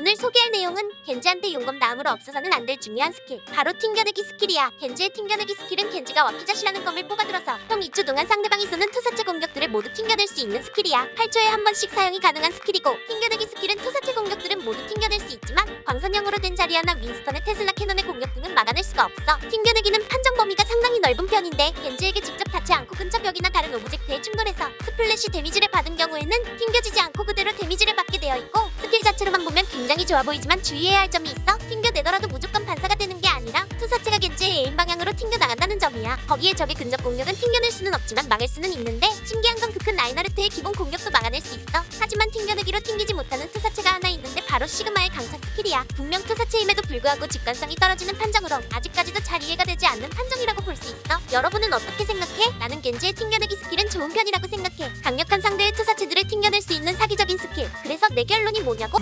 오늘 소개할 내용은 겐지한테 용검 다음으로 없어서는 안 될 중요한 스킬. 바로 튕겨내기 스킬이야. 겐지의 튕겨내기 스킬은 겐지가 와키자시라는 검을 뽑아들어서 형 2초 동안 상대방이 쏘는 투사체 공격들을 모두 튕겨낼 수 있는 스킬이야. 8초에 한 번씩 사용이 가능한 스킬이고 튕겨내기 스킬은 투사체 공격들은 모두 튕겨낼 수 있지만 광선형으로 된 자리아나 윈스턴의 테슬라 캐논의 공격 등은 막아낼 수가 없어. 튕겨내기는 판정 범위가 상당히 넓은 편인데 겐지에게 직접 닿지 않고 근처 벽이나 다른 오브젝트에 충돌해서 스플래시 데미지를 받은 경우에는 튕겨지지 않고 그대로 데미지를 받게 되어 있고 스킬 자체로만 보면 굉장히 좋아 보이지만 주의해야 할 점이 있어. 튕겨내더라도 무조건 반사가 되는 게 아니라 투사체가 겐지의 에임 방향으로 튕겨나간다는 점이야. 거기에 적의 근접 공격은 튕겨낼 수는 없지만 막을 수는 있는데 신기한 건 그 큰 라인하르트의 기본 공격도 막아낼 수 있어. 하지만 튕겨내기로 튕기지 못하는 투사체가 하나 있는데 바로 시그마의 강타 스킬이야. 분명 투사체임에도 불구하고 직관성이 떨어지는 판정으로 아직까지도 잘 이해가 되지 않는 판정이라고 볼 수 있어. 여러분은 어떻게 생각해? 겐지의 튕겨내기 스킬은 좋은 편이라고 생각해 강력한 상대의 투사체들을 튕겨낼 수 있는 사기적인 스킬 그래서 내 결론이 뭐냐고?